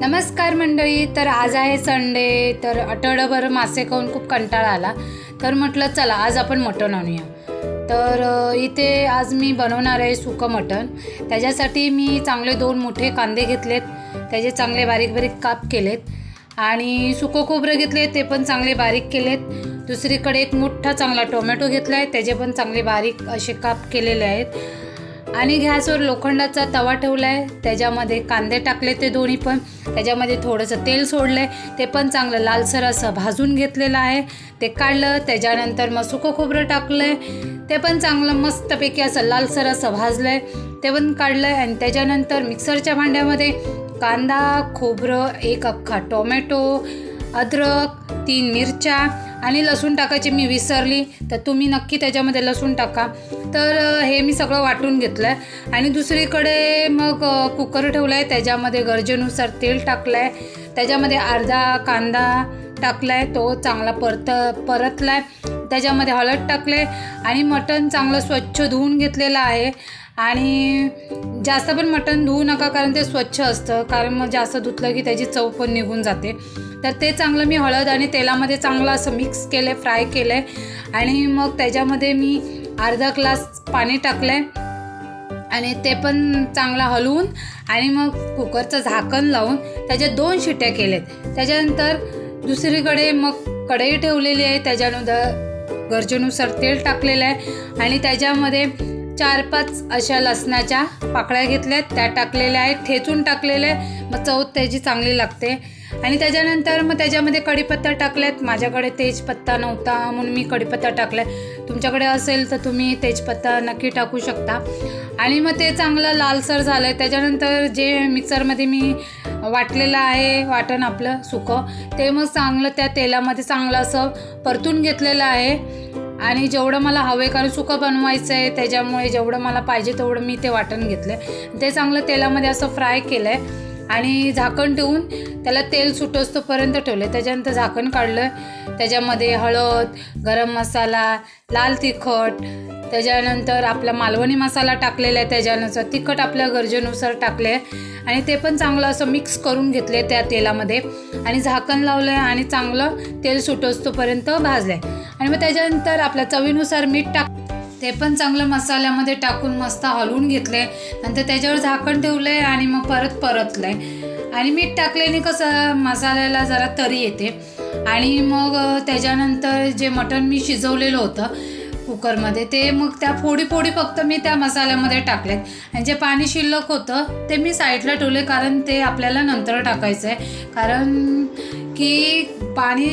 नमस्कार मंडळी तर आज आहे संडे तर आठवडाभर मासे खाऊन खूप कंटाळा आला. तर म्हटलं चला आज आपण मटण आणूया. तर इथे आज मी बनवणार आहे सुकं मटण. त्याच्यासाठी मी चांगले दोन मोठे कांदे घेतलेत. त्याचे चांगले बारीक बारीक काप केलेत. आणि सुकं खोबरं घेतले ते पण चांगले बारीक केलेत. दुसरीकडे एक मोठा चांगला टोमॅटो घेतला आहे त्याचे पण चांगले बारीक असे काप केलेले आहेत. आणि गॅसवर लोखंडाचा तवा ठेवला आहे त्याच्यामध्ये कांदे टाकले ते दोन्ही पण. त्याच्यामध्ये थोडंसं तेल सोडलं आहे ते पण चांगलं लालसर असं भाजून घेतलेलं आहे. ते काढलं त्याच्यानंतर मग सुकं खोबरं टाकलं आहे ते पण चांगलं मस्तपैकी असं लालसर असं भाजलं आहे ते पण काढलं आहे आणि त्याच्यानंतर मिक्सरच्या भांड्यामध्ये कांदा खोबरं एक अख्खा टोमॅटो अद्रक तीन मिरच्या आणि लसूण टाकायची मी विसरली तर तुम्ही नक्की त्याच्यामध्ये लसूण टाका. तर हे मी सगळं वाटून घेतलं आहे आणि दुसरीकडे मग कुकर ठेवला आहे त्याच्यामध्ये गरजेनुसार तेल टाकलं आहे त्याच्यामध्ये अर्धा कांदा टाकला आहे तो चांगला परत परतला आहे त्याच्यामध्ये हळद टाकले आणि मटण चांगलं स्वच्छ धुवून घेतलेलं आहे. आणि जास्त पण मटण धुवू नका कारण ते स्वच्छ असतं. कारण मग जास्त धुतलं की त्याची चव पण निघून जाते. तर ते चांगलं मी हळद आणि तेलामध्ये चांगलं असं मिक्स केलं आहे फ्राय केलं आहे आणि मग त्याच्यामध्ये मी अर्धा ग्लास पाणी टाकलं आहे आणि ते पण चांगलं हलवून आणि मग कुकरचं झाकण लावून त्याच्या दोन शिट्ट्या केल्यात. त्याच्यानंतर दुसरीकडे मग कढई ठेवलेली आहे. त्याच्यानुसार गरजेनुसार तेल टाकलेलं आहे. आणि त्याच्यामध्ये चार पाच अशा लसणाच्या पाकळ्या घेतल्यात. त्या टाकलेल्या आहेत ठेचून टाकलेल्या आहे मग चव त्याची चांगली लागते. आणि त्याच्यानंतर मग त्याच्यामध्ये कढीपत्ता टाकल्यात. माझ्याकडे तेजपत्ता नव्हता म्हणून मी कढीपत्ता टाकला तुमच्याकडे असेल तर तुम्ही तेजपत्ता नक्की टाकू शकता. आणि मग ते चांगलं लालसर झालं आहे त्याच्यानंतर जे मिक्सरमध्ये मी वाटलेलं आहे वाटण आपलं सुकं ते मग चांगलं त्या तेलामध्ये चांगलं असं परतून घेतलेलं आहे. आणि जेवढं मला हवं आहे कारण सुकं बनवायचं आहे त्याच्यामुळे जेवढं मला पाहिजे तेवढं मी ते वाटण घेतलं आहे ते चांगलं तेलामध्ये असं फ्राय केलं आहे आणि झाकण ठेवून त्याला तेल सुटोस्तोपर्यंत ठेवलं आहे त्याच्यानंतर झाकण काढलं. त्याच्यामध्ये हळद गरम मसाला लाल तिखट त्याच्यानंतर आपला मालवणी मसाला टाकलेला आहे त्याच्यानुसार तिखट आपल्या गरजेनुसार टाकले आणि ते पण चांगलं असं मिक्स करून घेतले त्या तेलामध्ये. आणि झाकण लावलं आहे आणि चांगलं तेल सुटोस्तोपर्यंत भाजलं आहे आणि मग त्याच्यानंतर आपल्या चवीनुसार मीठ टाक ते पण चांगलं मसाल्यामध्ये टाकून मस्त हलवून घेतले नंतर त्याच्यावर झाकण ठेवलं आहे आणि मग परत परतलं आहे आणि मीठ टाकल्याने कसं मसाल्याला जरा तरी येते. आणि मग त्याच्यानंतर जे मटण मी शिजवलेलं होतं कुकरमध्ये. ते मग त्या फोडी फोडी फक्त मी त्या मसाल्यामध्ये टाकल्यात आणि जे पाणी शिल्लक होतं ते मी साईडला ठेवले कारण ते आपल्याला नंतर टाकायचं आहे कारण की पाणी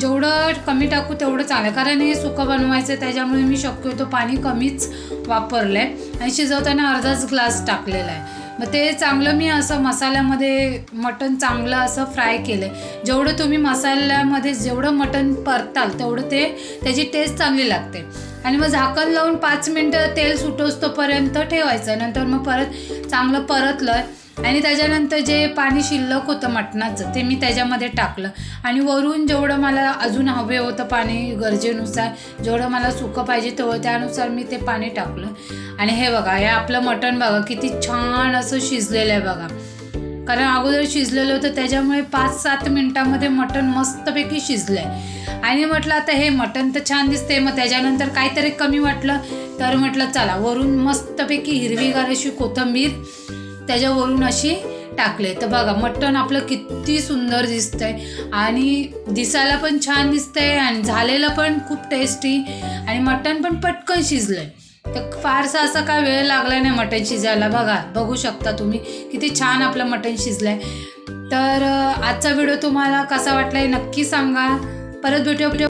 जेवढं कमी टाकू तेवढं चांगलं. कारण हे सुकं बनवायचं आहे त्याच्यामुळे मी शक्यतो पाणी कमीच वापरलं आहे आणि शिजवताना अर्धाच ग्लास टाकलेला आहे. मग ते चांगलं मी असं मसाल्यामध्ये मटण चांगलं असं फ्राय केलं आहे जेवढं तुम्ही मसाल्यामध्ये जेवढं मटण परताल तेवढं ते त्याची टेस्ट चांगली लागते. आणि मग झाकण लावून पाच मिनटं तेल सुटोस्तोपर्यंत ठेवायचं. नंतर मग परत चांगलं परतलं आणि त्याच्यानंतर जे पाणी शिल्लक होतं मटणाचं ते मी त्याच्यामध्ये टाकलं. आणि वरून जेवढं मला अजून हवे होतं पाणी गरजेनुसार जेवढं मला सुकं पाहिजे तेवढं त्यानुसार मी ते पाणी टाकलं. आणि हे बघा हे आपलं मटण बघा किती छान असं शिजलेलं आहे बघा. कारण अगोदर शिजलेलं होतं त्याच्यामुळे पाच सात मिनटामध्ये मटण मस्तपैकी शिजलं आहे आणि म्हटलं आता हे मटण तर छान दिसते मग त्याच्यानंतर काहीतरी कमी वाटलं तर म्हटलं चला वरून मस्तपैकी हिरवीगार अशी कोथंबीर त्याच्यावरून अशी टाकले तर बघा मटण आपलं किती सुंदर दिसतंय. आणि दिसायला पण छान दिसतंय आणि झालेलं पण खूप टेस्टी आणि मटण पण पटकन शिजलंय. तर फारसा असा काय वेळ लागला नाही मटण शिजायला. बघा बघू शकता तुम्ही किती छान आपलं मटण शिजलंय. तर आजचा व्हिडिओ तुम्हाला कसा वाटलाय नक्की सांगा. परत भेटू